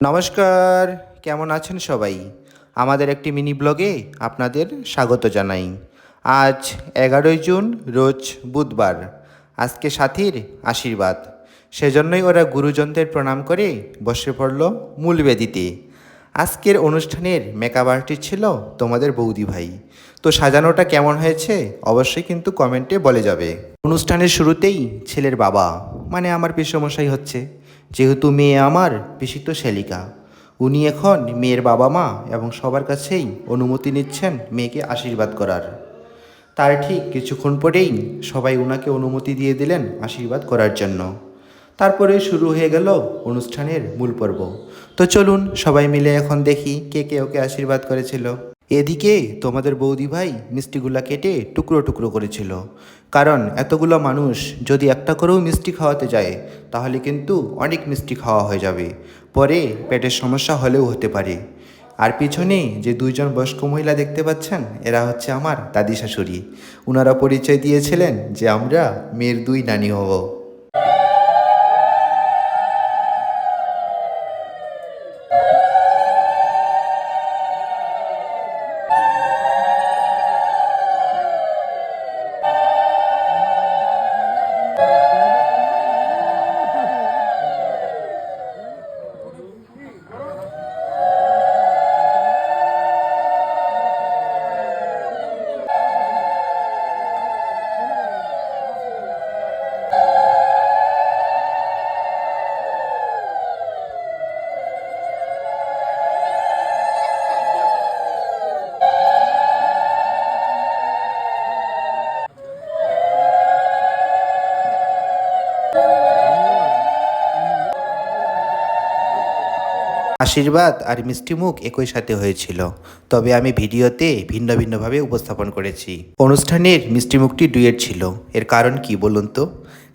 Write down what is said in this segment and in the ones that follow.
নমস্কার, কেমন আছেন সবাই? আমাদের একটি মিনি ব্লগে আপনাদের স্বাগত জানাই। আজ এগারোই জুন, রোজ বুধবার। আজকে সাথীর আশীর্বাদ। সেজন্যই ওরা গুরুজনদের প্রণাম করে বসে পড়ল মূল বেদিতে। আজকের অনুষ্ঠানের মেকআপ আর্টিস্ট ছিল তোমাদের বৌদি ভাই। তো সাজানোটা কেমন হয়েছে অবশ্যই কিন্তু কমেন্টে বলে যাবে। অনুষ্ঠানের শুরুতেই ছেলের বাবা মানে আমার পেশমশাই হচ্ছে যেহেতু মেয়ে আমার পিসিত শ্যালিকা উনি এখন মেয়ের বাবা মা এবং সবার কাছেই অনুমতি নিচ্ছেন মেয়েকে আশীর্বাদ করার। তার ঠিক কিছুক্ষণ পরেই সবাই ওনাকে অনুমতি দিয়ে দিলেন আশীর্বাদ করার জন্য। তারপরে শুরু হয়ে গেল অনুষ্ঠানের মূল পর্ব। তো চলুন সবাই মিলে এখন দেখি কে কে ওকে আশীর্বাদ করেছিল। এদিকে তোমাদের বৌদি ভাই মিষ্টিগুলা কেটে টুকরো টুকরো করেছিল। কারণ এতগুলো মানুষ যদি একটা করেও মিষ্টি খাওয়াতে যায়, তাহলে কিন্তু অনেক মিষ্টি খাওয়া হয়ে যাবে। পরে পেটের সমস্যা হলেও হতে পারে। আর পিছনে যে দুইজন বয়স্ক মহিলা দেখতে পাচ্ছেন, এরা হচ্ছে আমার দাদি শাশুড়ি। ওনারা পরিচয় দিয়েছিলেন যে আমরা মেয়ের দুই নানি হব। আশীর্বাদ আর মিষ্টিমুখ একই সাথে হয়েছিল। তবে আমি ভিডিওতে ভিন্ন ভিন্নভাবে উপস্থাপন করেছি। অনুষ্ঠানের মিষ্টিমুখটি ডুয়েট ছিল। এর কারণ কি বলুন তো?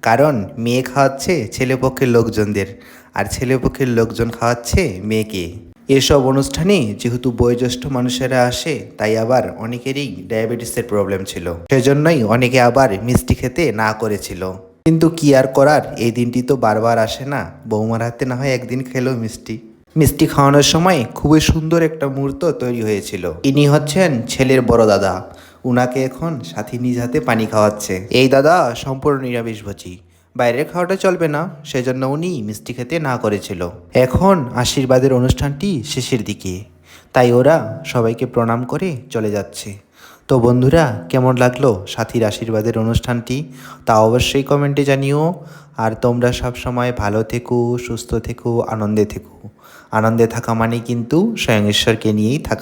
কারণ মেয়ে খাওয়াচ্ছে ছেলেপক্ষের লোকজনদের, আর ছেলেপক্ষের লোকজন খাওয়াচ্ছে মেয়েকে। এসব অনুষ্ঠানে যেহেতু বয়োজ্যেষ্ঠ মানুষেরা আসে, তাই আবার অনেকেরই ডায়াবেটিসের প্রবলেম ছিল। সেজন্যই অনেকে আবার মিষ্টি খেতে না করেছিল। কিন্তু কি আর করার? এই দিনটি তো বারবার আসে না। বৌমার হাতে না হয় একদিন খেলো মিষ্টি। মিষ্টি খাওয়ানোর সময় খুবই সুন্দর একটা মুহূর্ত তৈরি হয়েছিল। ইনি হচ্ছেন ছেলের বড় দাদা। উনাকে এখন সাথী নিজ হাতে পানি খাওয়াচ্ছে। এই দাদা সম্পূর্ণ নিরামিষভোজী। বাইরের খাওয়াটা চলবে না, সেজন্য উনি মিষ্টি খেতে না করেছিল। এখন আশীর্বাদের অনুষ্ঠানটি শেষের দিকে। তাই ওরা সবাইকে প্রণাম করে চলে যাচ্ছে। তো বন্ধুরা, কেমন লাগল সাথীর আশীর্বাদের অনুষ্ঠানটি? তা অবশ্যই কমেন্টে জানিও। আর তোমরা সবসময় ভালো থেকো, সুস্থ থেকো, আনন্দে থেকো। আনন্দে থাকা মানে কিন্তু স্বয়ং ঈশ্বরকে নিয়েই থাকা।